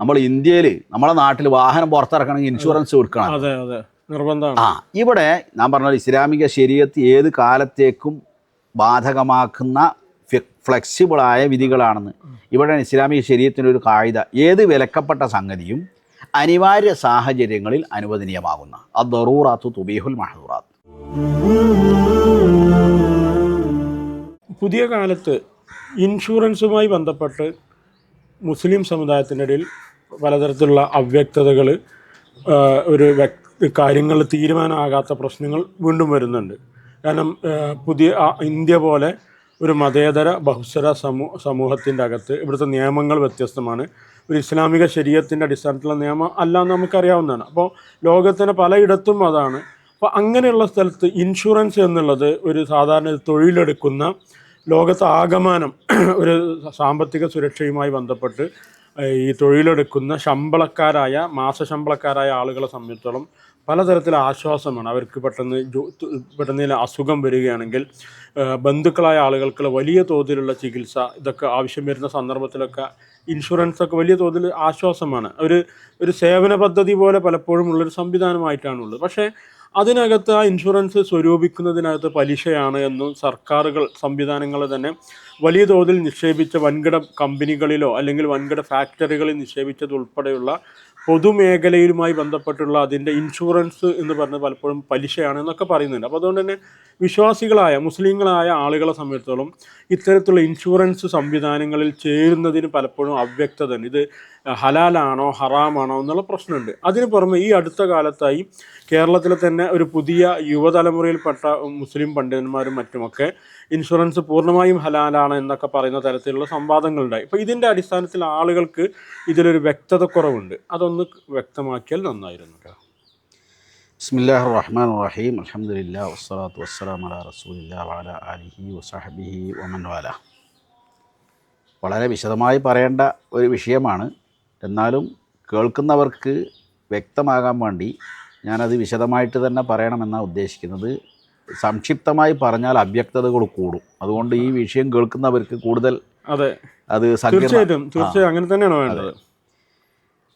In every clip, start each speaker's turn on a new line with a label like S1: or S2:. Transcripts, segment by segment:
S1: നമ്മൾ ഇന്ത്യയിൽ നമ്മുടെ നാട്ടിൽ വാഹനം പുറത്തിറക്കണമെങ്കിൽ ഇൻഷുറൻസ് കൊടുക്കണം.
S2: നിർബന്ധമാണ്.
S1: ആ ഇവിടെ ഞാൻ പറഞ്ഞ ഇസ്ലാമിക ശരീരത്ത് ഏത് കാലത്തേക്കും ബാധകമാക്കുന്ന ഫ്ലെക്സിബിളായ വിധികളാണെന്ന്. ഇവിടെ ഇസ്ലാമിക ശരീരത്തിന്റെ ഒരു കായിക ഏത് വിലക്കപ്പെട്ട സംഗതിയും അനിവാര്യ സാഹചര്യങ്ങളിൽ അനുവദനീയമാകുന്ന. അത് ദറൂറാത്തു തുബീഹുൽ മഹദൂറാത്ത്.
S2: പുതിയ കാലത്ത് ഇൻഷുറൻസുമായി ബന്ധപ്പെട്ട് മുസ്ലിം സമുദായത്തിന്റെ ഇടയിൽ പലതരത്തിലുള്ള അവ്യക്തതകൾ ഒരു കാര്യങ്ങൾ തീരുമാനമാകാത്ത പ്രശ്നങ്ങൾ വീണ്ടും വരുന്നുണ്ട്. കാരണം പുതിയ ഇന്ത്യ പോലെ ഒരു മതേതര ബഹുസ്വര സമൂ സമൂഹത്തിന്റെ അകത്ത് ഇവിടുത്തെ നിയമങ്ങൾ വ്യത്യസ്തമാണ്. ഒരു ഇസ്ലാമിക ശരീരത്തിന്റെ അടിസ്ഥാനത്തിലുള്ള നിയമം അല്ല എന്ന് നമുക്കറിയാവുന്നതാണ്. അപ്പോൾ ലോകത്തിന് പലയിടത്തും അതാണ്. അപ്പോൾ അങ്ങനെയുള്ള സ്ഥലത്ത് ഇൻഷുറൻസ് എന്നുള്ളത് ഒരു സാധാരണ തൊഴിലെടുക്കുന്ന ലോകത്ത് ആഗമനം ഒരു സാമ്പത്തിക സുരക്ഷയുമായി ബന്ധപ്പെട്ട് ഈ തൊഴിലെടുക്കുന്ന ശമ്പളക്കാരായ മാസശമ്പളക്കാരായ ആളുകളെ സംബന്ധിച്ചോളം പലതരത്തിൽ ആശ്വാസമാണ്. അവർക്ക് പെട്ടെന്ന് പെട്ടെന്ന് അസുഖം വരികയാണെങ്കിൽ ബന്ധുക്കളായ ആളുകൾക്കുള്ള വലിയ തോതിലുള്ള ചികിത്സ ഇതൊക്കെ ആവശ്യം വരുന്ന സന്ദർഭത്തിലൊക്കെ ഇൻഷുറൻസ് ഒക്കെ വലിയ തോതിൽ ആശ്വാസമാണ്. ഒരു ഒരു സേവന പദ്ധതി പോലെ പലപ്പോഴും ഉള്ളൊരു സംവിധാനമായിട്ടാണുള്ളത്. പക്ഷേ അതിനകത്ത് ആ ഇൻഷുറൻസ് സ്വരൂപിക്കുന്നതിനകത്ത് പലിശയാണ് എന്നും സർക്കാരുകൾ സംവിധാനങ്ങൾ തന്നെ വലിയ തോതിൽ നിക്ഷേപിച്ച വൻകിട കമ്പനികളിലോ അല്ലെങ്കിൽ വൻകിട ഫാക്ടറികളിൽ നിക്ഷേപിച്ചതുൾപ്പെടെയുള്ള പൊതുമേഖലയിലുമായി ബന്ധപ്പെട്ടുള്ള അതിന്റെ ഇൻഷുറൻസ് എന്ന് പറഞ്ഞ് പലപ്പോഴും പലിശയാണ് എന്നൊക്കെ പറയുന്നുണ്ട്. അപ്പോൾ അതുകൊണ്ട് തന്നെ വിശ്വാസികളായ മുസ്ലിങ്ങളായ ആളുകളെ സംബന്ധിച്ചിടത്തോളം ഇത്തരത്തിലുള്ള ഇൻഷുറൻസ് സംവിധാനങ്ങളിൽ ചേരുന്നതിന് പലപ്പോഴും അവ്യക്തതയുണ്ട്. ഇത് ഹലാലാണോ ഹറാമാണോ എന്നുള്ള പ്രശ്നമുണ്ട്. അതിന് പുറമെ ഈ അടുത്ത കാലത്തായി കേരളത്തിലെ തന്നെ ഒരു പുതിയ യുവതലമുറയിൽപ്പെട്ട മുസ്ലിം പണ്ഡിതന്മാരും മറ്റുമൊക്കെ ഇൻഷുറൻസ് പൂർണമായും ഹലാലാണ് എന്നൊക്കെ പറയുന്ന തരത്തിലുള്ള സംവാദങ്ങളുണ്ടായി. അപ്പോൾ ഇതിന്റെ അടിസ്ഥാനത്തിൽ ആളുകൾക്ക് ഇതിലൊരു വ്യക്തത കുറവുണ്ട് അതൊന്ന് വ്യക്തമാക്കിയാൽ നന്നായിരുന്നു
S1: ബിസ്മില്ലാഹ് റഹ്മാൻ റഹീം അൽഹംദുലില്ലാ വസ്സലാത്തു വസ്സലാം അലാ റസൂലില്ല വഅല ആലിഹി വസഹബിഹി വമൻ വാല വളരെ വിശദമായി പറയേണ്ട ഒരു വിഷയമാണ് എന്നാലും കേൾക്കുന്നവർക്ക് വ്യക്തമാകാൻ വേണ്ടി ഞാനത് വിശദമായിട്ട് തന്നെ പറയണമെന്നാണ് ഉദ്ദേശിക്കുന്നത്. സംക്ഷിപ്തമായി പറഞ്ഞാൽ അവ്യക്തതകൾ കൂടും. അതുകൊണ്ട് ഈ വിഷയം കേൾക്കുന്നവർക്ക് കൂടുതൽ
S2: അതെ.
S1: അത്
S2: തീർച്ചയായിട്ടും തീർച്ചയായും അങ്ങനെ തന്നെയാണ് വേണ്ടത്.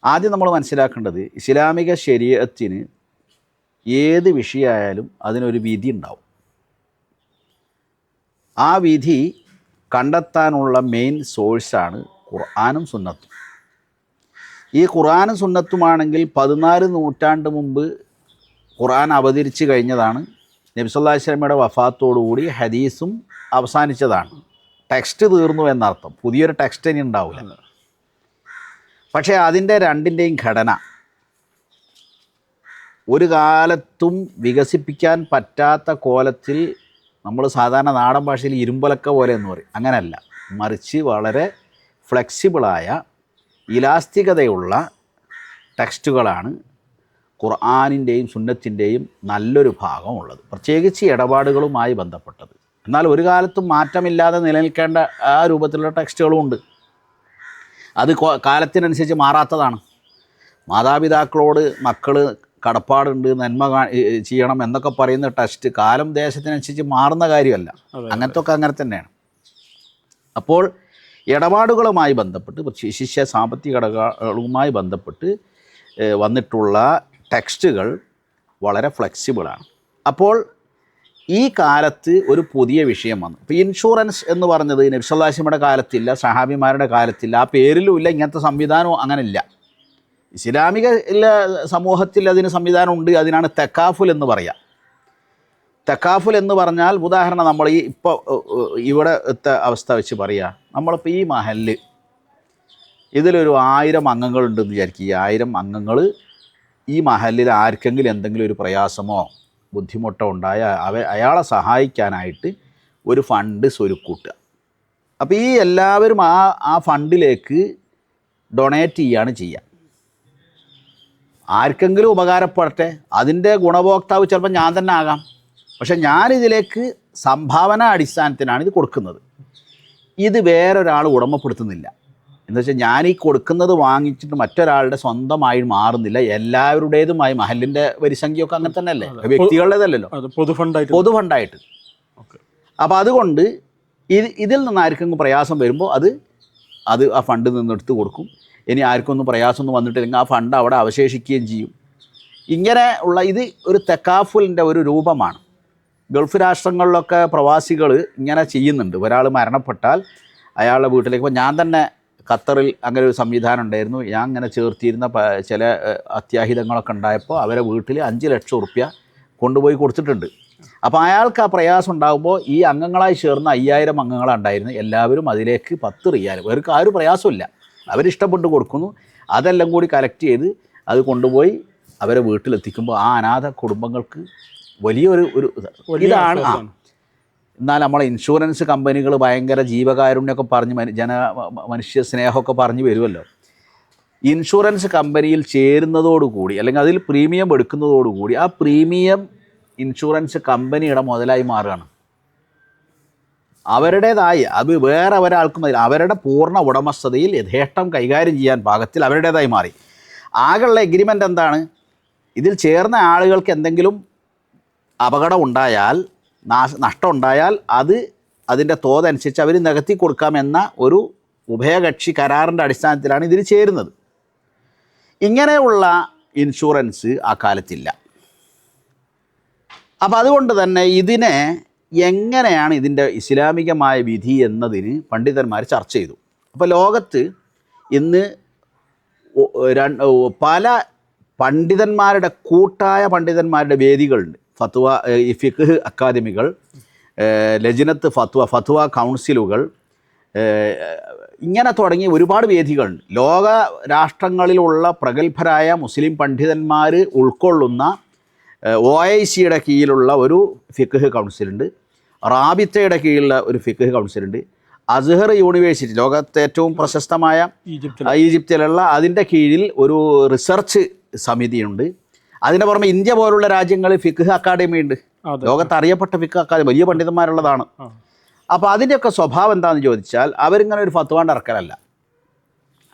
S1: ആദ്യം നമ്മൾ മനസ്സിലാക്കേണ്ടത് ഇസ്ലാമിക ശരീരത്തിന് ഏത് വിഷയമായാലും അതിനൊരു വിധി ഉണ്ടാവും. ആ വിധി കണ്ടെത്താനുള്ള മെയിൻ സോഴ്സാണ് ഖുർആാനും സുന്നത്തും. ഈ ഖുറാനും സുന്നത്തുമാണെങ്കിൽ പതിനാല് നൂറ്റാണ്ട് മുമ്പ് ഖുറാൻ അവതരിച്ച് കഴിഞ്ഞതാണ്. നബ്സല്ലാ വസ്ലമയുടെ വഫാത്തോടുകൂടി ഹദീസും അവസാനിച്ചതാണ്. ടെക്സ്റ്റ് തീർന്നു എന്നർത്ഥം. പുതിയൊരു ടെക്സ്റ്റ് ഇനി ഉണ്ടാവില്ല. പക്ഷേ അതിന്റെ രണ്ടിന്റെയും ഘടന ഒരു കാലത്തും വികസിപ്പിക്കാൻ പറ്റാത്ത കോലത്തിൽ നമ്മൾ സാധാരണ നാടൻ ഭാഷയിൽ ഇരുമ്പലക്ക പോലെ എന്ന് പറയും. അങ്ങനെയല്ല മറിച്ച് വളരെ ഫ്ലെക്സിബിളായ ഇലാസ്തികതയുള്ള ടെക്സ്റ്റുകളാണ് ഖുർആാനിന്റെയും സുന്നത്തിന്റെയും നല്ലൊരു ഭാഗമുള്ളത്. പ്രത്യേകിച്ച് ഇടപാടുകളുമായി ബന്ധപ്പെട്ടത്. എന്നാൽ ഒരു കാലത്തും മാറ്റമില്ലാതെ നിലനിൽക്കേണ്ട ആ രൂപത്തിലുള്ള ടെക്സ്റ്റുകളും ഉണ്ട്. അത് കാലത്തിനനുസരിച്ച് മാറാത്തതാണ്. മാതാപിതാക്കളോട് മക്കൾ കടപ്പാടുണ്ട് നന്മ ചെയ്യണം എന്നൊക്കെ പറയുന്ന ടെസ്റ്റ് കാലം ദേശത്തിനനുസരിച്ച് മാറുന്ന കാര്യമല്ല. അങ്ങനത്തെ ഒക്കെ അങ്ങനെ തന്നെയാണ്. അപ്പോൾ ഇടപാടുകളുമായി ബന്ധപ്പെട്ട് ശിഷ്യ സാമ്പത്തിക ഘടകങ്ങളുമായി ബന്ധപ്പെട്ട് വന്നിട്ടുള്ള ടെക്സ്റ്റുകൾ വളരെ ഫ്ലെക്സിബിളാണ് അപ്പോൾ ഈ കാലത്ത് ഒരു പുതിയ വിഷയം വന്നു. ഇപ്പോൾ ഇൻഷുറൻസ് എന്ന് പറഞ്ഞത് നബ്സല്ലാസിമയുടെ കാലത്തില്ല സഹാബിമാരുടെ കാലത്തില്ല ആ പേരിലും ഇല്ല ഇങ്ങനത്തെ സംവിധാനവും അങ്ങനെ ഇല്ല ഇസ്ലാമിക സമൂഹത്തിൽ അതിന് സംവിധാനം ഉണ്ട് അതിനാണ് തെക്കാഫുൽ എന്ന് പറയാം. തെക്കാഫുൽ എന്ന് പറഞ്ഞാൽ ഉദാഹരണം നമ്മൾ ഈ ഇപ്പോൾ ഇവിടെ അവസ്ഥ വെച്ച് പറയുക നമ്മളിപ്പോൾ ഈ മഹൽ ഇതിലൊരു ആയിരം അംഗങ്ങളുണ്ടെന്ന് വിചാരിക്കുക ഈ ആയിരം അംഗങ്ങൾ ഈ മഹലിൽ ആർക്കെങ്കിലും എന്തെങ്കിലും ഒരു പ്രയാസമോ ബുദ്ധിമുട്ടോ ഉണ്ടായ അവ അയാളെ സഹായിക്കാനായിട്ട് ഒരു ഫണ്ട് സ്വരുക്കൂട്ടുക. അപ്പോൾ ഈ എല്ലാവരും ആ ആ ഫണ്ടിലേക്ക് ഡൊണേറ്റ് ചെയ്യാണ് ചെയ്യുക ആർക്കെങ്കിലും ഉപകാരപ്പെടട്ടെ. അതിന്റെ ഗുണഭോക്താവ് ചിലപ്പോൾ ഞാൻ തന്നെ ആകാം. പക്ഷെ ഞാനിതിലേക്ക് സംഭാവന അടിസ്ഥാനത്തിനാണ് ഇത് കൊടുക്കുന്നത്. ഇത് വേറൊരാൾ ഉടമപ്പെടുത്തുന്നില്ല. എന്ന് വെച്ചാൽ ഞാൻ ഈ കൊടുക്കുന്നത് വാങ്ങിച്ചിട്ട് മറ്റൊരാളുടെ സ്വന്തമായി മാറുന്നില്ല. എല്ലാവരുടേതുമായി മഹലിന്റെ വരിസംഖ്യയൊക്കെ അങ്ങനെ തന്നെയല്ലേ? വ്യക്തികളുടേതല്ലല്ലോ
S2: പൊതുഫണ്ടായിട്ട്.
S1: പൊതു ഫണ്ടായിട്ട്
S2: ഓക്കെ.
S1: അപ്പോൾ അതുകൊണ്ട് ഇത് ഇതിൽ നിന്ന് ആർക്കെങ്കിലും പ്രയാസം വരുമ്പോൾ അത് അത് ആ ഫണ്ടിൽ നിന്നെടുത്ത് കൊടുക്കും. ഇനി ആർക്കൊന്നും പ്രയാസമൊന്നും വന്നിട്ടില്ലെങ്കിൽ ആ ഫണ്ട് അവിടെ അവശേഷിക്കുകയും ചെയ്യും. ഇങ്ങനെ ഉള്ള ഇത് ഒരു തെക്കാഫുലിന്റെ ഒരു രൂപമാണ്. ഗൾഫ് രാഷ്ട്രങ്ങളിലൊക്കെ പ്രവാസികൾ ഇങ്ങനെ ചെയ്യുന്നുണ്ട്. ഒരാൾ മരണപ്പെട്ടാൽ അയാളുടെ വീട്ടിലേക്ക് ഇപ്പോൾ ഞാൻ തന്നെ ഖത്തറിൽ അങ്ങനെ ഒരു സംവിധാനം ഉണ്ടായിരുന്നു. ഞാൻ അങ്ങനെ ചേർത്തിരുന്ന ചില അത്യാഹിതങ്ങളൊക്കെ ഉണ്ടായപ്പോൾ അവരെ വീട്ടിൽ അഞ്ച് ലക്ഷം റുപ്യ കൊണ്ടുപോയി കൊടുത്തിട്ടുണ്ട്. അപ്പോൾ അയാൾക്ക് ആ പ്രയാസം ഉണ്ടാകുമ്പോൾ ഈ അംഗങ്ങളായി ചേർന്ന അയ്യായിരം അംഗങ്ങളാണ് ഉണ്ടായിരുന്നത്. എല്ലാവരും അതിലേക്ക് പത്ത് റിയാൽ. അവർക്ക് ആ ഒരു പ്രയാസമില്ല. അവരിഷ്ടപ്പെട്ട് കൊടുക്കുന്നു. അതെല്ലാം കൂടി കലക്ട് ചെയ്ത് അത് കൊണ്ടുപോയി അവരെ വീട്ടിലെത്തിക്കുമ്പോൾ ആ അനാഥ കുടുംബങ്ങൾക്ക് വലിയൊരു ഒരു ഇതാണ് ആ. എന്നാൽ നമ്മളെ ഇൻഷുറൻസ് കമ്പനികൾ ഭയങ്കര ജീവകാരുണ്യമൊക്കെ പറഞ്ഞ് ജന മനുഷ്യ സ്നേഹമൊക്കെ പറഞ്ഞു വരുമല്ലോ. ഇൻഷുറൻസ് കമ്പനിയിൽ ചേരുന്നതോടുകൂടി അല്ലെങ്കിൽ അതിൽ പ്രീമിയം എടുക്കുന്നതോടുകൂടി ആ പ്രീമിയം ഇൻഷുറൻസ് കമ്പനിയുടെ മുതലായി മാറുകയാണ്. അവരുടേതായി അത് വേറെ ഒരാൾക്കും അതിൽ അവരുടെ പൂർണ ഉടമസ്ഥതയിൽ യഥേഷ്ടം കൈകാര്യം ചെയ്യാൻ പാകത്തിൽ അവരുടേതായി മാറി. ആകെയുള്ള എഗ്രിമെന്റ് എന്താണ്? ഇതിൽ ചേർന്ന ആളുകൾക്ക് എന്തെങ്കിലും അപകടം ഉണ്ടായാൽ നാശ നഷ്ടം ഉണ്ടായാൽ അത് അതിന്റെ തോതനുസരിച്ച് അവർ നികത്തി കൊടുക്കാമെന്ന ഒരു ഉഭയകക്ഷി കരാറിന്റെ അടിസ്ഥാനത്തിലാണ് ഇതിൽ ചേരുന്നത്. ഇങ്ങനെയുള്ള ഇൻഷുറൻസ് ആ കാലത്തില്ല. അപ്പോൾ അതുകൊണ്ട് തന്നെ ഇതിനെ എങ്ങനെയാണ് ഇതിന്റെ ഇസ്ലാമികമായ വിധി എന്നതിന് പണ്ഡിതന്മാർ ചർച്ച ചെയ്തു. അപ്പോൾ ലോകത്ത് ഇന്ന് പല പണ്ഡിതന്മാരുടെ കൂട്ടായ പണ്ഡിതന്മാരുടെ വേദികളുണ്ട്. ഫത്വ ഈ ഫിഖ് അക്കാദമികൾ ലജിനത്ത് ഫത്വ ഫത്വ കൗൺസിലുകൾ ഇങ്ങനെ തുടങ്ങി ഒരുപാട് വേദികളുണ്ട് ലോക രാഷ്ട്രങ്ങളിലുള്ള പ്രഗത്ഭരായ മുസ്ലിം പണ്ഡിതന്മാർ ഉൾക്കൊള്ളുന്ന ഒ ഐ സിയുടെ കീഴിലുള്ള ഒരു ഫിഖ് കൗൺസിലുണ്ട്. റാബിത്തയുടെ കീഴിലുള്ള ഒരു ഫിഖ് കൗൺസിലുണ്ട്. അസ്ഹർ യൂണിവേഴ്സിറ്റി ലോകത്തെ ഏറ്റവും പ്രശസ്തമായ ഈജിപ്തിലുള്ള അതിന്റെ കീഴിൽ ഒരു റിസർച്ച് സമിതിയുണ്ട്. അതിന്റെ പുറമെ ഇന്ത്യ പോലുള്ള രാജ്യങ്ങളിൽ ഫിഖ് അക്കാദമി ഉണ്ട്. ലോകത്ത് അറിയപ്പെട്ട ഫിഖ് അക്കാദമി വലിയ പണ്ഡിതന്മാരുള്ളതാണ്.
S2: അപ്പൊ
S1: അപ്പോൾ അതിന്റെയൊക്കെ സ്വഭാവം എന്താണെന്ന് ചോദിച്ചാൽ അവരിങ്ങനെ ഒരു ഫത്വാണ്ട് ഇറക്കലല്ല.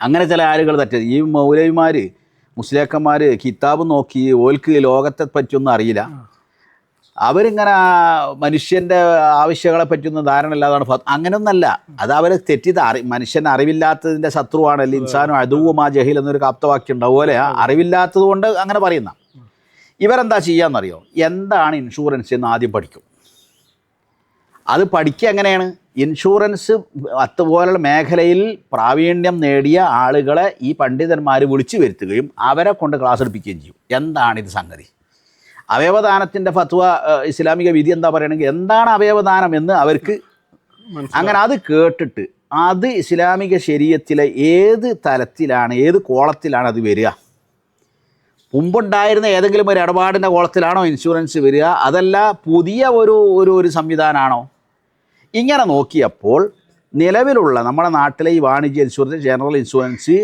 S1: അങ്ങനെ ചില ആളുകൾ തെറ്റത് ഈ മൗലവിമാർ മുസ്ലിയാക്കന്മാർ കിതാബ് നോക്കി ഓൽക്ക് ലോകത്തെ പറ്റിയൊന്നും അറിയില്ല. അവരിങ്ങനെ മനുഷ്യന്റെ ആവശ്യങ്ങളെ പറ്റിയൊന്നും ധാരണ ഇല്ലാതാണ് അങ്ങനെയൊന്നല്ല അത് അവർ തെറ്റിത് അറി മനുഷ്യൻ അറിവില്ലാത്തതിന്റെ അല്ലെങ്കിൽ ഇൻസാനും അതുവും ആ ജഹീൽ എന്നൊരു കാപ്തവാക്യം ഉണ്ടാവും അതുപോലെ ആ അറിവില്ലാത്തത് കൊണ്ട് അങ്ങനെ പറയുന്ന. ഇവരെന്താ ചെയ്യാന്നറിയോ? എന്താണ് ഇൻഷുറൻസ് എന്ന് ആദ്യം പഠിക്കും. അത് പഠിക്കുക എങ്ങനെയാണ്? ഇൻഷുറൻസ് അതുപോലുള്ള മേഖലയിൽ പ്രാവീണ്യം നേടിയ ആളുകളെ ഈ പണ്ഡിതന്മാർ വിളിച്ചു വരുത്തുകയും അവരെ കൊണ്ട് ക്ലാസ് എടുപ്പിക്കുകയും ചെയ്യും. എന്താണ് ഇത് സംഗതി? അവയവദാനത്തിന്റെ ഫത്വ ഇസ്ലാമിക വിധി എന്താ പറയുകയാണെങ്കിൽ എന്താണ് അവയവദാനം എന്ന് അവർക്ക് അങ്ങനെ അത് കേട്ടിട്ട് അത് ഇസ്ലാമിക ശരീരത്തിലെ ഏത് തലത്തിലാണ് ഏത് കോളത്തിലാണ് അത് വരിക? മുമ്പുണ്ടായിരുന്ന ഏതെങ്കിലും ഒരു ഇടപാടിന്റെ കോളത്തിലാണോ ഇൻഷുറൻസ് വരിക? അതല്ല പുതിയ ഒരു ഒരു ഒരു സംവിധാനമാണോ ഇങ്ങനെ നോക്കിയപ്പോൾ നിലവിലുള്ള നമ്മുടെ നാട്ടിലെ ഈ വാണിജ്യ ഇൻഷുറൻസ് ജനറൽ ഇൻഷുറൻസ്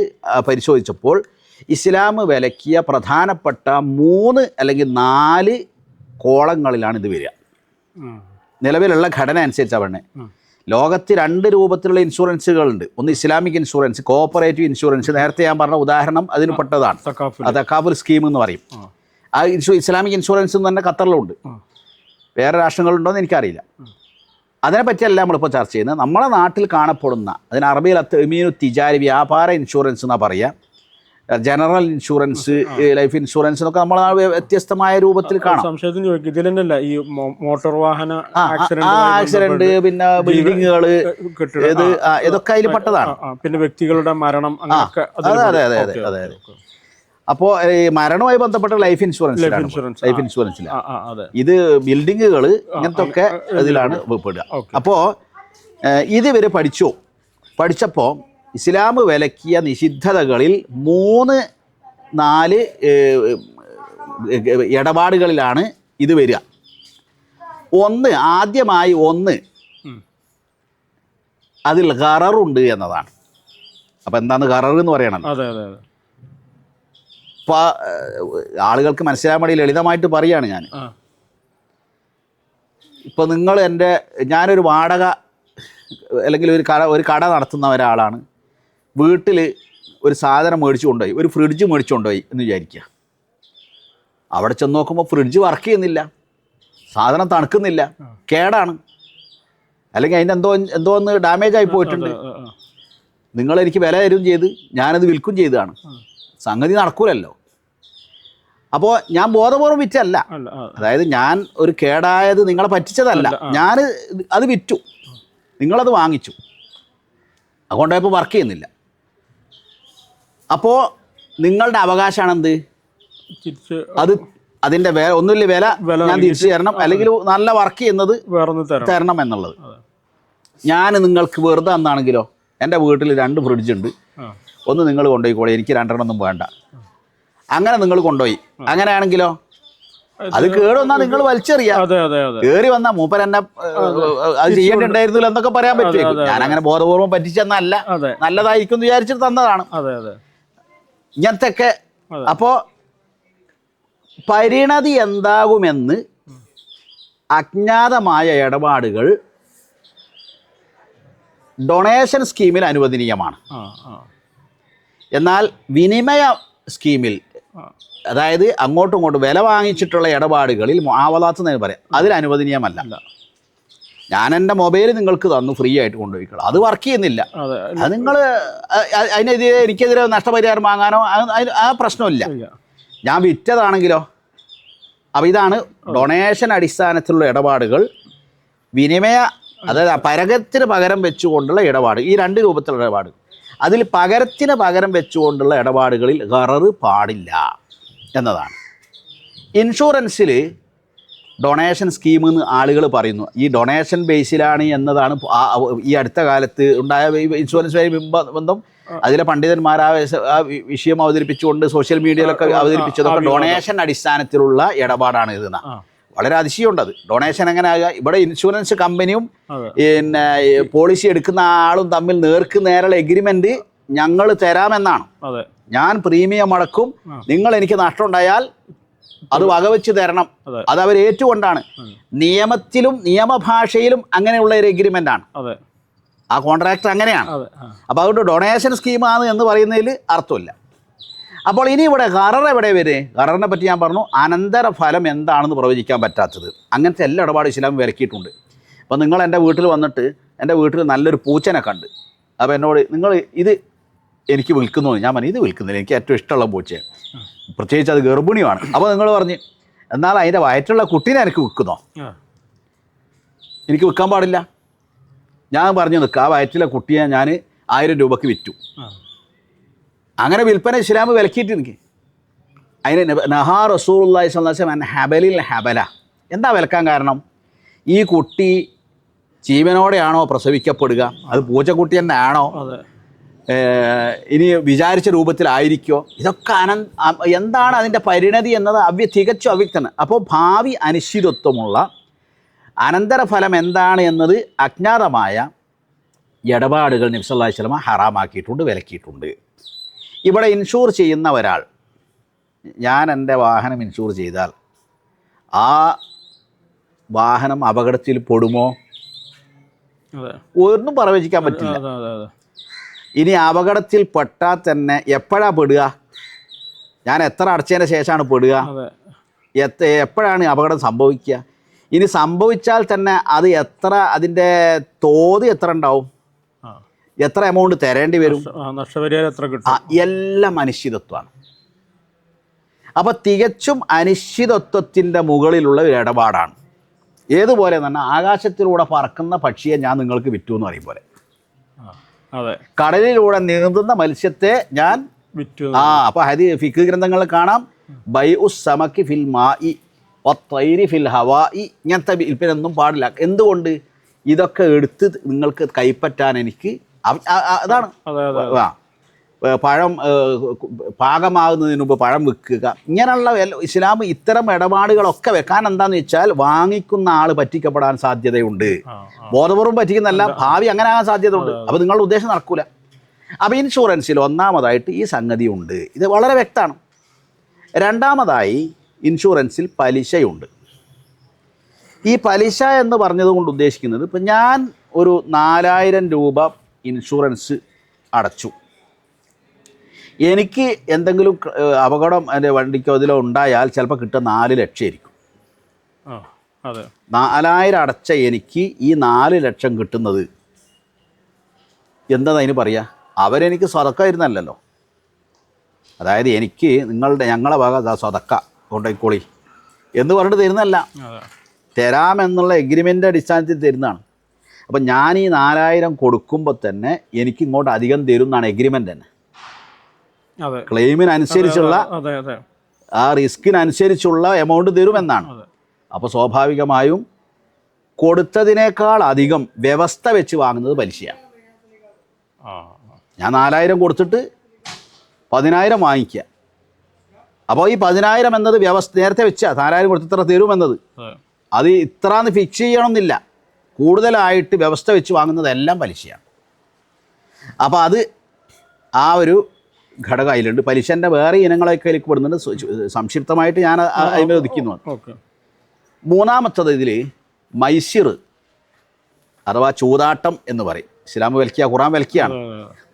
S1: പരിശോധിച്ചപ്പോൾ ഇസ്ലാം വിലക്കിയ പ്രധാനപ്പെട്ട മൂന്ന് അല്ലെങ്കിൽ നാല് കോളങ്ങളിലാണ് ഇത് വരിക. നിലവിലുള്ള ഘടന അനുസരിച്ചാണ് പറഞ്ഞത്. ലോകത്ത് രണ്ട് രൂപത്തിലുള്ള ഇൻഷുറൻസുകളുണ്ട്. ഒന്ന് ഇസ്ലാമിക് ഇൻഷുറൻസ് കോഓപ്പറേറ്റീവ് ഇൻഷുറൻസ്. നേരത്തെ ഞാൻ പറഞ്ഞ ഉദാഹരണം അതിന് പെട്ടതാണ്.
S2: സക്കാഫിൽ.
S1: സ്കീം എന്ന് പറയും.
S2: ആ.
S1: ഇൻഷു ഇസ്ലാമിക് ഇൻഷുറൻസ് എന്ന് തന്നെ ഖത്തറിലുണ്ട്. വേറെ രാഷ്ട്രങ്ങളുണ്ടോ എന്ന് എനിക്കറിയില്ല. അതിനെപ്പറ്റിയല്ല നമ്മളിപ്പോൾ ചർച്ച ചെയ്യുന്നത്. നമ്മുടെ നാട്ടിൽ കാണപ്പെടുന്ന അതിന് അറബിയിൽ അത്തമീനു തിജാരി വ്യാപാര ഇൻഷുറൻസ് എന്നാ പറയുക ജനറൽ ഇൻഷുറൻസ് ലൈഫ് ഇൻഷുറൻസ് എന്നൊക്കെ നമ്മൾ വ്യത്യസ്തമായ രൂപത്തിൽ കാണാം.
S2: സംശയത്തിന് ചോദിക്കും. ഇതിൽ ഈ മോട്ടോർ വാഹന
S1: ആക്സിഡന്റ് പിന്നെ ബിൽഡിങ്ങുകൾ ഇത് ഇതൊക്കെ അതിൽ പെട്ടതാണ്.
S2: പിന്നെ വ്യക്തികളുടെ മരണം
S1: അതെ, അതെ, അതെ, അതെ, അതെ, ഈ മരണവുമായി ബന്ധപ്പെട്ട ലൈഫ് ഇൻഷുറൻസ്
S2: ഇൻഷുറൻസ്,
S1: ലൈഫ്
S2: അതെ.
S1: ഇത് ബിൽഡിങ്ങുകൾ ഇങ്ങനത്തെ ഒക്കെ ഇതിലാണ് പെടുക. അപ്പോ ഇത് ഇവർ പഠിച്ചു. പഠിച്ചപ്പോൾ ഇസ്ലാം വിലക്കിയ നിഷിദ്ധതകളിൽ മൂന്ന് നാല് ഇടപാടുകളിലാണ് ഇത് വരിക. ഒന്ന് ആദ്യമായി ഒന്ന്. അതിൽ കററുണ്ട് എന്നതാണ്. അപ്പം എന്താണ് ഖറർ എന്ന് പറയണല്ലോ?
S2: അതെ
S1: ആളുകൾക്ക് മനസ്സിലാൻ വേണ്ടി ലളിതമായിട്ട് പറയാണ് ഞാൻ. ഇപ്പം നിങ്ങൾ എന്റെ ഞാനൊരു വാടക അല്ലെങ്കിൽ ഒരു കട ഒരു കട നടത്തുന്ന ഒരാളാണ്. വീട്ടിൽ ഒരു സാധനം മേടിച്ചു കൊണ്ടുപോയി ഒരു ഫ്രിഡ്ജ് മേടിച്ചു കൊണ്ടുപോയി എന്ന് വിചാരിക്കുക. അവിടെ ചെന്ന് നോക്കുമ്പോൾ ഫ്രിഡ്ജ് വർക്ക് ചെയ്യുന്നില്ല. സാധനം തണുക്കുന്നില്ല. കേടാണ്. അല്ലെങ്കിൽ അതിന്റെ എന്തോ എന്തോ ഒന്ന് ഡാമേജ് ആയി പോയിട്ടുണ്ട്. നിങ്ങൾ എനിക്ക് വില തരും ചെയ്ത് ഞാനത് വിൽക്കും ചെയ്തതാണ്. സംഗതി നടക്കൂലല്ലോ. അപ്പോൾ ഞാൻ ബോധപൂർവം വിറ്റല്ല. അതായത് ഞാൻ ഒരു കേടായത് നിങ്ങളെ പറ്റിച്ചതല്ല. ഞാൻ അത് വിറ്റു. നിങ്ങളത് വാങ്ങിച്ചു. അതുകൊണ്ടായപ്പോൾ വർക്ക് ചെയ്യുന്നില്ല. അപ്പോൾ നിങ്ങളുടെ അവകാശമാണ് എന്ത് അത് അതിന്റെ വില ഒന്നുമില്ല വില ഞാൻ തിരിച്ചു തരണം. അല്ലെങ്കിൽ നല്ല വർക്ക് ചെയ്യുന്നത്
S2: തരണം.
S1: എന്നുള്ളത്. ഞാൻ നിങ്ങൾക്ക് വെറുതെ എന്നാണെങ്കിലോ എന്റെ വീട്ടിൽ രണ്ട് ഫ്രിഡ്ജ് ഉണ്ട്. ഒന്ന് നിങ്ങൾ കൊണ്ടുപോയിക്കോളെ എനിക്ക് രണ്ടെണ്ണം ഒന്നും വേണ്ട. അങ്ങനെ നിങ്ങൾ കൊണ്ടുപോയി. അങ്ങനെയാണെങ്കിലോ? അത് കേട് വന്നാൽ നിങ്ങൾ വലിച്ചെറിയാം. കേറി വന്നാ മൂപ്പൻ എന്നെ അത്. ചെയ്യേണ്ടിണ്ടായിരുന്നില്ല എന്നൊക്കെ പറയാൻ പറ്റും ഞാൻ അങ്ങനെ ബോധപൂർവം പറ്റിച്ചെന്നല്ല. നല്ലതായിരിക്കും എന്ന് വിചാരിച്ചിട്ട് തന്നതാണ്. ഇങ്ങനത്തെയൊക്കെ
S2: അപ്പോൾ
S1: അപ്പോ പരിണതി എന്താകുമെന്ന് അജ്ഞാതമായ ഇടപാടുകൾ ഡൊണേഷൻ സ്കീമിൽ അനുവദനീയമാണ്. എന്നാൽ വിനിമയ സ്കീമിൽ അതായത് അങ്ങോട്ടും ഇങ്ങോട്ടും വില വാങ്ങിച്ചിട്ടുള്ള ഇടപാടുകളിൽ മുആവലാത്ത് എന്ന് പറയാം. അതിൽ അനുവദനീയമല്ല. ഞാൻ എന്റെ മൊബൈൽ നിങ്ങൾക്ക് തന്നു ഫ്രീ ആയിട്ട് കൊണ്ടുപോയിക്കോളാം. അത് വർക്ക് ചെയ്യുന്നില്ല.
S2: അതെ.
S1: നിങ്ങൾ അതിനെതിരെ എനിക്കെതിരെ നഷ്ടപരിഹാരം വാങ്ങാനോ ആ പ്രശ്നമില്ല. ഞാൻ വിറ്റതാണെങ്കിലോ? അപ്പോൾ ഇതാണ് ഡൊണേഷൻ അടിസ്ഥാനത്തിലുള്ള ഇടപാടുകൾ. വിനിമയ അതായത് പരകത്തിന് പകരം വെച്ചുകൊണ്ടുള്ള ഇടപാട്. ഈ രണ്ട് രൂപത്തിലുള്ള ഇടപാട്. അതിൽ പകരത്തിന് പകരം വെച്ചുകൊണ്ടുള്ള ഇടപാടുകളിൽ ഗററ് പാടില്ല എന്നതാണ്. ഇൻഷുറൻസിൽ ഡൊണേഷൻ സ്കീം എന്ന് ആളുകൾ പറയുന്നു. ഈ ഡൊണേഷൻ ബേസിലാണ് എന്നതാണ് ഈ അടുത്ത കാലത്ത് ഉണ്ടായ ഇൻഷുറൻസ് ഇൻഷുറൻസുമായി ബന്ധം. അതിലെ പണ്ഡിതന്മാർ ആ ആ വിഷയം അവതരിപ്പിച്ചുകൊണ്ട് സോഷ്യൽ മീഡിയയിലൊക്കെ അവതരിപ്പിച്ചതൊക്കെ ഡൊണേഷൻ അടിസ്ഥാനത്തിലുള്ള ഇടപാടാണ് ഇത് വളരെ അതിശയമുണ്ട് അത്. ഡൊണേഷൻ എങ്ങനെ ആകുക ഇവിടെ ഇൻഷുറൻസ് കമ്പനിയും പിന്നെ പോളിസി എടുക്കുന്ന ആളും തമ്മിൽ നേർക്ക് നേരെയുള്ള എഗ്രിമെന്റ് ഞങ്ങൾ തരാമെന്നാണ്. ഞാൻ പ്രീമിയം അടക്കും. നിങ്ങൾ എനിക്ക് നഷ്ടം ഉണ്ടായാൽ അത് വകവെച്ച് തരണം.
S2: അതെ.
S1: അവർ ഏറ്റുകൊണ്ടാണ്. നിയമത്തിലും നിയമഭാഷയിലും അങ്ങനെയുള്ള ഒരു എഗ്രിമെന്റ് ആണ്. ആ കോൺട്രാക്ട് അങ്ങനെയാണ്. അപ്പോൾ അതുകൊണ്ട് ഡൊണേഷൻ സ്കീമാണ് എന്ന് പറയുന്നതിൽ അർത്ഥമില്ല. അപ്പോൾ ഇനി ഇവിടെ കറർ എവിടെ വരെ? കററിനെ പറ്റി ഞാൻ പറഞ്ഞു അനന്തര ഫലം എന്താണെന്ന് പ്രവചിക്കാൻ പറ്റാത്തത്. അങ്ങനത്തെ എല്ലാ ഇടപാട് ഇസ്ലാം വിലക്കിയിട്ടുണ്ട്. അപ്പോൾ നിങ്ങൾ എന്റെ വീട്ടിൽ വന്നിട്ട് എന്റെ വീട്ടിൽ നല്ലൊരു പൂച്ചനെ കണ്ട്. അപ്പോൾ എന്നോട് നിങ്ങൾ ഇത് എനിക്ക് വിൽക്കുന്നു ഞാൻ പറഞ്ഞു ഇത് വിൽക്കുന്നില്ല. എനിക്ക് ഏറ്റവും ഇഷ്ടമുള്ള പൂച്ചയാണ് പ്രത്യേകിച്ച് അത് ഗർഭിണിയുമാണ്. അപ്പോൾ നിങ്ങൾ പറഞ്ഞ് എന്നാൽ അതിന്റെ വയറ്റുള്ള കുട്ടീനെ എനിക്ക് വിൽക്കുന്നോ? എനിക്ക് വിൽക്കാൻ പാടില്ല. ഞാൻ പറഞ്ഞു നിൽക്കുക ആ വയറ്റിലെ കുട്ടിയെ ഞാൻ ആയിരം രൂപയ്ക്ക് വിറ്റു. അങ്ങനെ വിൽപ്പന ഇസ്ലാം വിലക്കിയിട്ട് എനിക്ക്. അതിന് നഹാ അലൈഹി വസല്ലം ഹബലിൽ ഹബല. എന്താ വിലക്കാൻ കാരണം? ഈ കുട്ടി ജീവനോടെയാണോ പ്രസവിക്കപ്പെടുക? അത് പൂച്ചക്കുട്ടി തന്നെ ആണോ ഇനി വിചാരിച്ച രൂപത്തിലായിരിക്കോ? ഇതൊക്കെ അനന്ത എന്താണ് അതിന്റെ പരിണതി എന്നത് അവ്യ തികച്ചും അവ്യക്തമാണ്. അപ്പോൾ ഭാവി അനിശ്ചിതത്വമുള്ള അനന്തരഫലം എന്താണ് എന്നത് അജ്ഞാതമായ ഇടപാടുകൾ നബ്സല്ലാഹി സ്വലമ ഹറാമാക്കിയിട്ടുണ്ട് വിലക്കിയിട്ടുണ്ട്. ഇവിടെ ഇൻഷൂർ ചെയ്യുന്ന ഒരാൾ ഞാൻ എന്റെ വാഹനം ഇൻഷൂർ ചെയ്താൽ ആ വാഹനം അപകടത്തിൽ പെടുമോ? ഒന്നും പ്രവചിക്കാൻ പറ്റില്ല. ഇനി അപകടത്തിൽ പെട്ടാൽ തന്നെ എപ്പോഴാ പെടുക? ഞാൻ എത്ര അടച്ചതിന് ശേഷമാണ് പെടുക? എത്ത എപ്പോഴാണ് അപകടം സംഭവിക്കുക? ഇനി സംഭവിച്ചാൽ തന്നെ അത് എത്ര അതിന്റെ തോത് എത്ര ഉണ്ടാവും? എത്ര എമൗണ്ട് തരേണ്ടി വരും?
S2: നഷ്ടപരിഹാരം എത്ര കിട്ടും?
S1: എല്ലാം അനിശ്ചിതത്വമാണ്. അപ്പോൾ തികച്ചും അനിശ്ചിതത്വത്തിന്റെ മുകളിലുള്ള ഒരു ഇടപാടാണ്. ഏതുപോലെ തന്നെ ആകാശത്തിലൂടെ പറക്കുന്ന പക്ഷിയെ ഞാൻ നിങ്ങൾക്ക് വിറ്റു എന്ന് പറയും പോലെ. കടലിലൂടെ നീന്തുന്ന മത്സ്യത്തെ ഞാൻ ആ അപ്പൊ ഹരി ഫിക്ക് ഗ്രന്ഥങ്ങളിൽ കാണാം. ബൈ ഉസ് സമക്കി ഫിൽ മായി ഒത്തൈരി ഫിൽ ഹവായി ഇങ്ങനത്തെ വിൽപ്പനൊന്നും പാടില്ല. എന്തുകൊണ്ട്? ഇതൊക്കെ എടുത്ത് നിങ്ങൾക്ക് കൈപ്പറ്റാൻ എനിക്ക് അതാണ്.
S2: അതെ അതെ.
S1: ആ. പഴം പാകമാകുന്നതിന് മുമ്പ് പഴം വിൽക്കുക. ഇങ്ങനെയുള്ള ഇസ്ലാം ഇത്തരം ഇടപാടുകളൊക്കെ വെക്കാൻ എന്താണെന്ന് വെച്ചാൽ വാങ്ങിക്കുന്ന ആൾ പറ്റിക്കപ്പെടാൻ സാധ്യതയുണ്ട്. ബോധപൂർവം പറ്റിക്കുന്നല്ല ഭാവി അങ്ങനെ ആകാൻ സാധ്യതയുണ്ട് അപ്പോൾ നിങ്ങളുടെ ഉദ്ദേശം നടക്കൂല. അപ്പോൾ ഇൻഷുറൻസിൽ ഒന്നാമതായിട്ട് ഈ സംഗതി ഉണ്ട് ഇത് വളരെ വ്യക്തമാണ്. രണ്ടാമതായി ഇൻഷുറൻസിൽ പലിശയുണ്ട്. ഈ പലിശ എന്ന് പറഞ്ഞത് കൊണ്ട് ഉദ്ദേശിക്കുന്നത് ഇപ്പം ഞാൻ ഒരു നാലായിരം രൂപ ഇൻഷുറൻസ് അടച്ചു. എനിക്ക് എന്തെങ്കിലും അപകടം എന്റെ വണ്ടിക്കോ അതിലോ ഉണ്ടായാൽ ചിലപ്പോൾ കിട്ടുക നാല് ലക്ഷമായിരിക്കും. നാലായിരം അടച്ച എനിക്ക് ഈ നാല് ലക്ഷം കിട്ടുന്നത് എന്താ അതിന് പറയുക അവരെനിക്ക് സ്വതക്ക തരുന്നല്ലോ അതായത് എനിക്ക് നിങ്ങളുടെ ഞങ്ങളെ ഭാഗം അതാ സ്വതക്ക. കൊണ്ടോയിക്കോളി. എന്ന് പറഞ്ഞിട്ട് തരുന്നല്ല തരാമെന്നുള്ള എഗ്രിമെന്റ് അടിസ്ഥാനത്തിൽ തരുന്നതാണ്. അപ്പം ഞാൻ ഈ നാലായിരം കൊടുക്കുമ്പോൾ തന്നെ എനിക്ക് ഇങ്ങോട്ട് അധികം തരും എന്നാണ് എഗ്രിമെന്റ് തന്നെ. ക്ലെയിമിനനുസരിച്ചുള്ള ആ റിസ്കിനനുസരിച്ചുള്ള എമൗണ്ട് തരുമെന്നാണ്. അപ്പോൾ സ്വാഭാവികമായും കൊടുത്തതിനേക്കാൾ അധികം വ്യവസ്ഥ വെച്ച് വാങ്ങുന്നത് പലിശയാണ്. ഞാൻ നാലായിരം കൊടുത്തിട്ട് പതിനായിരം വാങ്ങിക്കുക അപ്പോൾ ഈ പതിനായിരം എന്നത് വ്യവസ്ഥ നേരത്തെ വെച്ച നാലായിരം കൊടുത്ത് ഇത്ര തരുമെന്നത്.
S2: അത്.
S1: അത് ഇത്രാന്ന് ഫിക്സ് ചെയ്യണമെന്നില്ല കൂടുതലായിട്ട് വ്യവസ്ഥ വെച്ച് വാങ്ങുന്നതെല്ലാം പലിശയാണ്. അപ്പോൾ അത് ആ ഒരു ഘടകം അതിലുണ്ട് പലിശന്റെ വേറെ ഇനങ്ങളൊക്കെ അതിലേക്ക് പെടുന്നുണ്ട്. സംക്ഷിപ്തമായിട്ട് ഞാൻ അതിനെ ഒതുക്കുന്നു മൂന്നാമത്തത് ഇതിൽ മൈസിർ അഥവാ ചൂതാട്ടം എന്ന് പറയും. ഇസ്ലാം വിലക്കിയ ഖുറാൻ വിലക്കിയാണ്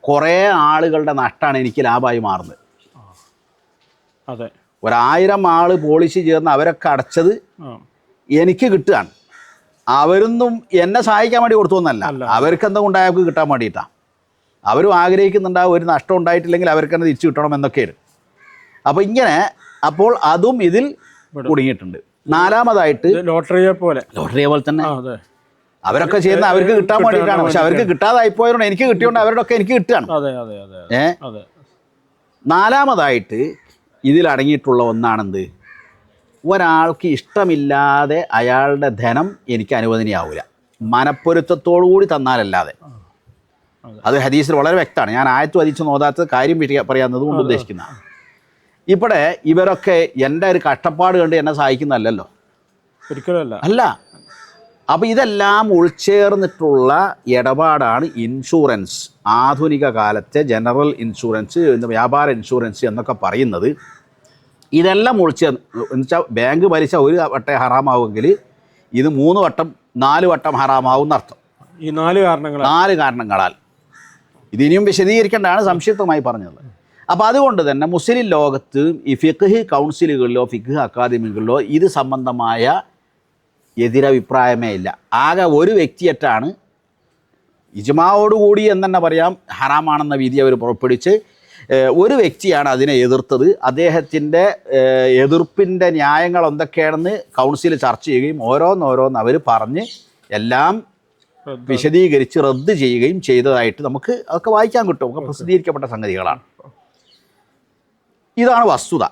S1: കുറേ ആളുകളുടെ നഷ്ടമാണ് എനിക്ക് ലാഭമായി മാറുന്നത്.
S2: അതെ.
S1: ഒരായിരം ആൾ പോളിസി ചേർന്ന് അവരൊക്കെ അടച്ചത് എനിക്ക് കിട്ടുകയാണ്. അവരൊന്നും എന്നെ സഹായിക്കാൻ വേണ്ടി കൊടുത്തു
S2: എന്നല്ല.
S1: അവർക്ക് എന്തെങ്കിലും ഉണ്ടായവർക്ക് കിട്ടാൻ വേണ്ടിയിട്ടാണ്. അവരും ആഗ്രഹിക്കുന്നുണ്ടാവും ഒരു നഷ്ടം ഉണ്ടായിട്ടില്ലെങ്കിൽ അവർക്ക് തന്നെ തിരിച്ചു കിട്ടണം എന്നൊക്കെയാണ്. അപ്പോൾ ഇങ്ങനെ അപ്പോൾ അതും ഇതിൽ കുടുങ്ങിയിട്ടുണ്ട്. നാലാമതായിട്ട്
S2: ലോട്ടറിയെ പോലെ.
S1: ലോട്ടറിയെ പോലെ തന്നെ. അവരൊക്കെ ചെയ്യുന്ന അവർക്ക് കിട്ടാൻ വേണ്ടിയിട്ടാണ്. പക്ഷെ അവർക്ക് കിട്ടാതായി പോയതുകൊണ്ട് എനിക്ക് കിട്ടിയോണ്ട് അവരുടെ ഒക്കെ എനിക്ക് കിട്ടുകയാണ്
S2: അതെ അതെ അതെ
S1: ഏ?
S2: അതെ.
S1: നാലാമതായിട്ട് ഇതിലടങ്ങിയിട്ടുള്ള ഒന്നാണെന്ത്? ഒരാൾക്ക് ഇഷ്ടമില്ലാതെ അയാളുടെ ധനം എനിക്ക് അനുവദനീയാവില്ല മനപ്പൊരുത്തത്തോടു കൂടി തന്നാലല്ലാതെ
S2: അതെ.
S1: ഹദീസിൽ വളരെ വ്യക്തമാണ്. ഞാൻ ആയത്ത് വധിച്ചു നോതാത്ത കാര്യം പറയാമെന്നത് കൊണ്ട് ഉദ്ദേശിക്കുന്ന ഇവിടെ ഇവരൊക്കെ എന്റെ ഒരു കഷ്ടപ്പാട് കണ്ട് എന്നെ സഹായിക്കുന്നതല്ലല്ലോ.
S2: ഒരിക്കലും അല്ല.
S1: അപ്പം അപ്പോൾ ഇതെല്ലാം ഉൾച്ചേർന്നിട്ടുള്ള ഇടപാടാണ് ഇൻഷുറൻസ്. ആധുനിക കാലത്തെ ജനറൽ ഇൻഷുറൻസ് വ്യാപാര ഇൻഷുറൻസ് എന്നൊക്കെ പറയുന്നത്. ഇതെല്ലാം ഉൾച്ചേർന്ന് എന്നുവെച്ചാൽ ബാങ്ക് പലിശ ഒരു വട്ടം ഹറാമാവുമെങ്കിൽ ഇത് മൂന്ന് വട്ടം നാല് വട്ടം ഹറാമാവും എന്നർത്ഥം.
S2: ഈ നാല് കാരണങ്ങൾ
S1: നാല് കാരണങ്ങളാൽ. ഇതിനിയും വിശദീകരിക്കേണ്ടതാണ് സംക്ഷിപ്തമായി പറഞ്ഞത്. അപ്പോൾ അതുകൊണ്ട് തന്നെ മുസ്ലിം ലോകത്ത് ഈ ഫിഖ് കൗൺസിലുകളിലോ ഫിഖ് അക്കാദമികളിലോ ഇത് സംബന്ധമായ എതിരഭിപ്രായമേ ഇല്ല. ആകെ ഒരു വ്യക്തിയറ്റാണ്. ഇജ്മാവോടുകൂടി എന്ന് തന്നെ പറയാം ഹറാമാണെന്ന വിധി അവർ പുറപ്പെടുവിച്ച് ഒരു വ്യക്തിയാണ് അതിനെ എതിർത്തത്. അദ്ദേഹത്തിന്റെ എതിർപ്പിന്റെ ന്യായങ്ങൾ എന്തൊക്കെയാണെന്ന് കൗൺസിൽ ചർച്ച ചെയ്യുകയും ഓരോന്നോരോന്ന് അവർ പറഞ്ഞ് എല്ലാം വിശദീകരിച്ച് റദ്ദ് ചെയ്യുകയും ചെയ്തതായിട്ട് നമുക്ക് അതൊക്കെ വായിക്കാൻ കിട്ടും. ഒക്കെ പ്രസിദ്ധീകരിക്കപ്പെട്ട സംഗതികളാണ്. ഇതാണ് വസ്തുത.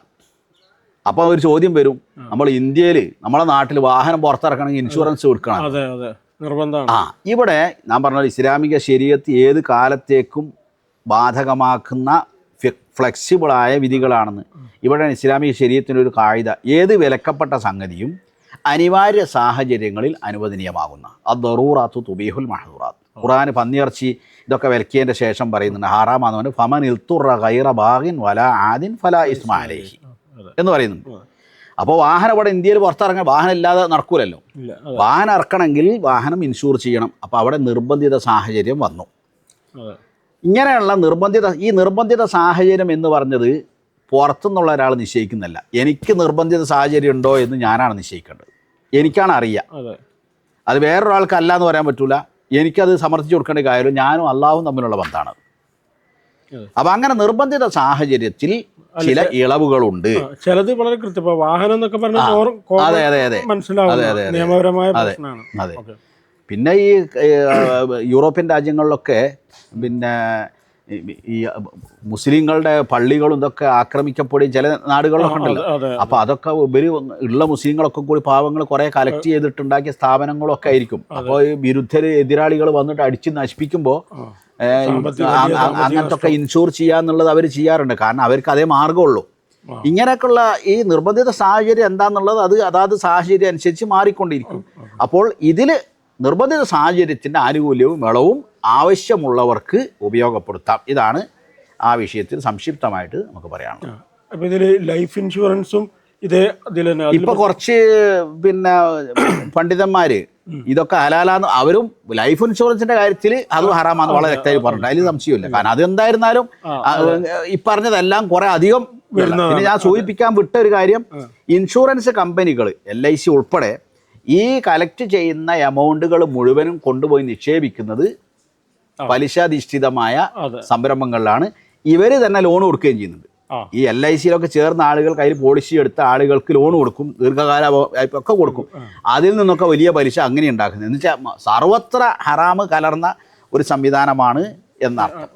S1: അപ്പോൾ ഒരു ചോദ്യം വരും. നമ്മൾ ഇന്ത്യയിൽ നമ്മുടെ നാട്ടിൽ വാഹനം പുറത്തിറക്കണമെങ്കിൽ ഇൻഷുറൻസ് കൊടുക്കണം.
S2: നിർബന്ധമാണ്.
S1: ആ ഇവിടെ ഞാൻ പറഞ്ഞ ഇസ്ലാമിക ശരീരത്ത് ഏത് കാലത്തേക്കും ബാധകമാക്കുന്ന ഫ്ലെക്സിബിൾ ഫ്ലെക്സിബിളായ വിധികളാണെന്ന്. ഇവിടെ ഇസ്ലാമിക ശരീരത്തിന്റെ ഒരു കായിത ഏത് വിലക്കപ്പെട്ട സംഗതിയും അനിവാര്യ സാഹചര്യങ്ങളിൽ അനുവദനീയമാകുന്ന. അത് ദറൂറാത്തു തുബീഹുൽ മഹദൂറാത്ത് ഖുറാൻ പന്നിയർച്ചി ഇതൊക്കെ വിലക്കിയതിന്റെ ശേഷം പറയുന്നുണ്ട്. ഹറാമാന്ന് ഫമൻ ഇൽത്തുറ ഗൈറ ബാഗിൻ വല ആദിൻ ഫല ഇസ്മാലേഹി എന്ന് പറയുന്നുണ്ട്. അപ്പോൾ വാഹനം ഇവിടെ ഇന്ത്യയിൽ പുറത്തിറങ്ങാൻ വാഹനം ഇല്ലാതെ നടക്കൂലല്ലോ വാഹനം ഇറക്കണമെങ്കിൽ വാഹനം ഇൻഷൂർ ചെയ്യണം. അപ്പോൾ അവിടെ നിർബന്ധിത സാഹചര്യം വന്നു. ഇങ്ങനെയുള്ള നിർബന്ധിത ഈ നിർബന്ധിത സാഹചര്യം എന്ന് പറഞ്ഞത് പുറത്തുനിന്നുള്ള ഒരാൾ നിശ്ചയിക്കുന്നില്ല എനിക്ക് നിർബന്ധിത സാഹചര്യം ഉണ്ടോ എന്ന് ഞാനാണ് നിശ്ചയിക്കേണ്ടത്. എനിക്കാണ് അറിയുക.
S2: അതെ.
S1: വേറൊരാൾക്കല്ല എന്ന് പറയാൻ പറ്റൂല. എനിക്കത് സമർത്ഥിച്ചു കൊടുക്കേണ്ട കാര്യമില്ല. ഞാനും അള്ളാഹും തമ്മിലുള്ള ബന്ധമാണ്. അപ്പൊ അങ്ങനെ നിർബന്ധിത സാഹചര്യത്തിൽ ചില ഇളവുകളുണ്ട്.
S2: ചിലത് വളരെ കൃത്യം വാഹനം എന്നൊക്കെ പറഞ്ഞാൽ
S1: അതെ അതെ അതെ.
S2: മനസ്സിലാവും. നിയമപരമായ പ്രശ്നമാണ്.
S1: അതെ. പിന്നെ ഈ യൂറോപ്യൻ രാജ്യങ്ങളിലൊക്കെ പിന്നെ ഈ- മുസ്ലിങ്ങളുടെ പള്ളികളും ഇതൊക്കെ ആക്രമിക്കപ്പെടുകയും ചില നാടുകളിലൊക്കെ ഉണ്ടല്ലോ.
S2: അപ്പൊ
S1: അപ്പോൾ അതൊക്കെ ഇവർ ഉള്ള മുസ്ലിങ്ങളൊക്കെ കൂടി പാവങ്ങൾ കുറേ കളക്ട് ചെയ്തിട്ടുണ്ടാക്കിയ സ്ഥാപനങ്ങളൊക്കെ ആയിരിക്കും. അപ്പോൾ ഈ വിരുദ്ധര് എതിരാളികൾ വന്നിട്ട് അടിച്ച് നശിപ്പിക്കുമ്പോൾ അങ്ങനത്തെ ഒക്കെ ഇൻഷൂർ ചെയ്യാന്നുള്ളത് അവർ ചെയ്യാറുണ്ട്. കാരണം അവർക്ക് അതേ മാർഗമുള്ളൂ. ഇങ്ങനെയൊക്കെയുള്ള ഈ നിർബന്ധിത സാഹചര്യം എന്താണെന്നുള്ളത് അത് അതാത് സാഹചര്യം അനുസരിച്ച് മാറിക്കൊണ്ടിരിക്കും. അപ്പോൾ ഇതിൽ നിർബന്ധിത സാഹചര്യത്തിന്റെ ആനുകൂല്യവും വിളവും ആവശ്യമുള്ളവർക്ക് ഉപയോഗപ്പെടുത്താം. ഇതാണ് ആ വിഷയത്തിൽ സംക്ഷിപ്തമായിട്ട് നമുക്ക് പറയാനുള്ളത്.
S2: അപ്പോൾ ഇതിൽ ലൈഫ് ഇൻഷുറൻസും ഇതേ തന്നെ
S1: ഇപ്പൊ കുറച്ച് പിന്നെ പണ്ഡിതന്മാര് ഇതൊക്കെ ഹലാലാന്ന് അവരും ലൈഫ് ഇൻഷുറൻസിന്റെ കാര്യത്തിൽ അത് ഹറാമാന്ന് വളരെ വ്യക്തമായി പറഞ്ഞിട്ടുണ്ട്. അതിൽ സംശയമില്ല. കാരണം അത്. എന്തായിരുന്നാലും ഈ പറഞ്ഞതെല്ലാം കുറെ അധികം. പിന്നെ ഞാൻ സൂചിപ്പിക്കാൻ വിട്ട ഒരു കാര്യം ഇൻഷുറൻസ് കമ്പനികൾ എൽ ഐ സി ഉൾപ്പെടെ ഈ കളക്ട് ചെയ്യുന്ന എമൗണ്ടുകൾ മുഴുവനും കൊണ്ടുപോയി നിക്ഷേപിക്കുന്നത് പലിശാധിഷ്ഠിതമായ സംരംഭങ്ങളിലാണ് ഇവർ തന്നെ ലോൺ കൊടുക്കുകയും ചെയ്യുന്നുണ്ട്. ഈ എൽ ഐ സിയിലൊക്കെ ചേർന്ന ആളുകൾ കയ്യിൽ പോളിസി എടുത്ത ആളുകൾക്ക് ലോൺ കൊടുക്കും ദീർഘകാല വായ്പ ഒക്കെ കൊടുക്കും അതിൽ നിന്നൊക്കെ വലിയ പലിശ അങ്ങനെ ഉണ്ടാക്കുന്നത്. എന്ന് വെച്ചാൽ സർവത്ര ഹറാമ് കലർന്ന ഒരു സംവിധാനമാണ് എന്നർത്ഥം